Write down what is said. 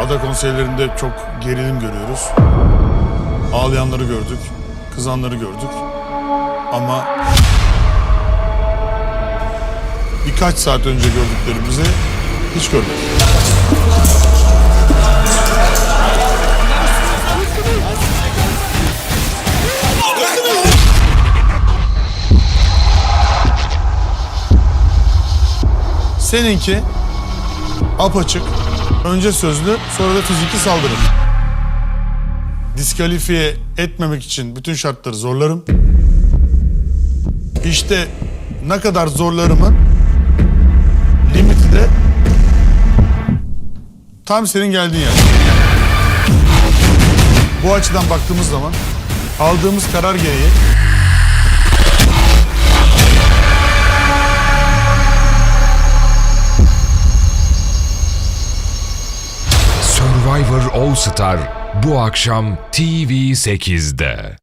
Ada konseylerinde çok gerilim görüyoruz. Ağlayanları gördük, kızanları gördük. Ama birkaç saat önce gördüklerimizi hiç görmedik. Seninki apaçık, önce sözlü, sonra da fiziki saldırı. Diskalifiye etmemek için bütün şartları zorlarım. İşte ne kadar zorlarımın limiti de tam senin geldiğin yer. Bu açıdan baktığımız zaman aldığımız karar gereği Survivor All Star bu akşam TV8'de.